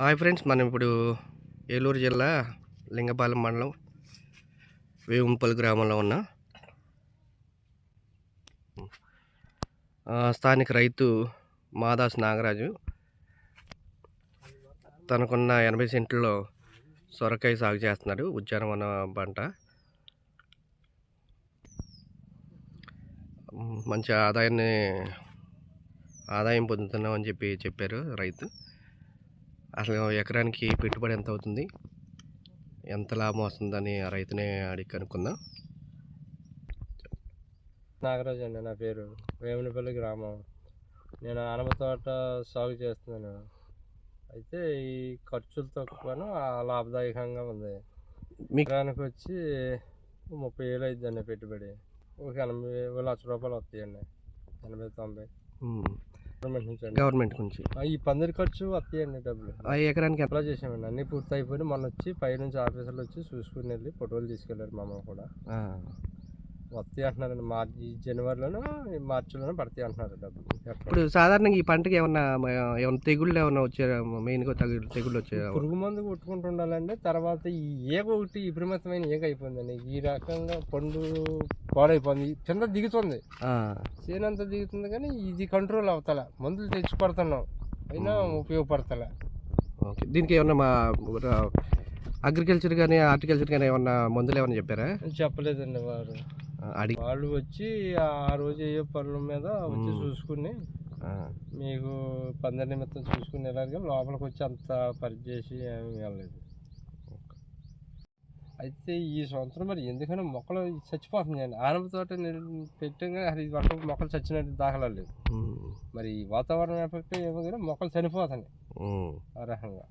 Hi friends మనం ఇప్పుడు ఏలూరు జిల్లా లింగపాలెం మండలం వేవుంపల్ గ్రామంలో ఉన్న స్థానిక రైతు మాదాస్ నాగరాజు. తనకున్న ఎనభై సెంట్లలో సొరకాయ సాగు చేస్తున్నాడు ఉద్యానవన పంట. మంచి ఆదాయాన్ని ఆదాయం పొందుతున్నామని చెప్పి చెప్పారు రైతు. అసలు ఎకరానికి పెట్టుబడి ఎంత అవుతుంది ఎంత లాభం వస్తుందని ఆ రైతునే అడిగి కనుక్కుందాం. నాగరాజు అండి నా పేరు. వేమునిపల్లి గ్రామం. నేను ఆనప తోట సాగు చేస్తున్నాను. అయితే ఈ ఖర్చులు తక్కువను లాభదాయకంగా ఉంది. ఎకరానికి వచ్చి ముప్పై వేలు అయిద్దండి పెట్టుబడి. ఒక ఎనభై లక్ష రూపాయలు వస్తాయండి. ఎనభై తొంభై. గవర్నమెంట్ నుంచి గవర్నమెంట్ నుంచి. ఈ పందిరి ఖర్చు వస్తాయండి డబ్బులు. ఎకరానికి అప్లై చేసామండి. అన్నీ పూర్తి అయిపోయి మొన్న వచ్చి పై నుంచి ఆఫీసర్లు వచ్చి చూసుకుని వెళ్ళి ఫోటోలు తీసుకెళ్ళారు మమ్మల్ని కూడా. వస్తాయి అంటున్నారండి. మార్చి జనవరిలోనూ మార్చిలోనూ పడతాయి అంటున్నారు డబ్బులు. ఇప్పుడు సాధారణంగా ఈ పంటకి ఏమన్నా ఏమన్నా తెగుళ్ళు ఏమన్నా వచ్చారా మెయిన్గా తెగుళ్ళు తెగుళ్ళు వచ్చాయా పురుగు మందు కొట్టుకుంటూ ఉండాలండి తర్వాత ఈ ఏగ ఒకటి విపరీతమైన ఏగ అయిపోయిందండి. ఈ రకంగా పండు పాడైపోయింది. కింద దిగుతుంది. చేనంతా దిగుతుంది కానీ ఇది కంట్రోల్ అవుతలే. మందులు తెచ్చి అయినా ఉపయోగపడతలే. ఓకే. దీనికి ఏమన్నా మా అగ్రికల్చర్ కానీ హార్టికల్చర్ కానీ ఏమన్నా మందులు ఏమన్నా చెప్పారా? చెప్పలేదండి వారు. అడిగి వాళ్ళు వచ్చి ఆ రోజు ఏ పనుల మీద వచ్చి. చూసుకుని మీకు పందిరి నిమిత్తం చూసుకుని వెళ్ళారు లోపలికి వచ్చి అంత పరిచేసి ఏమీ వెళ్ళలేదు. అయితే ఈ సంవత్సరం మరి ఎందుకని మొక్కలు చచ్చిపోతున్నాయండి. ఆనప తోట పెట్టంగా అది వర్షం మొక్కలు చచ్చినట్టు దాఖలా లేదు మరి ఈ వాతావరణం ఎఫెక్ట్ ఏమో కానీ మొక్కలు చనిపోతున్నాయి. ఆ రకంగా.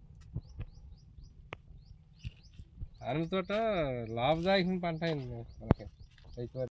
ఆనప తోట లాభదాయకం పంట అయింది మనకి. రైతు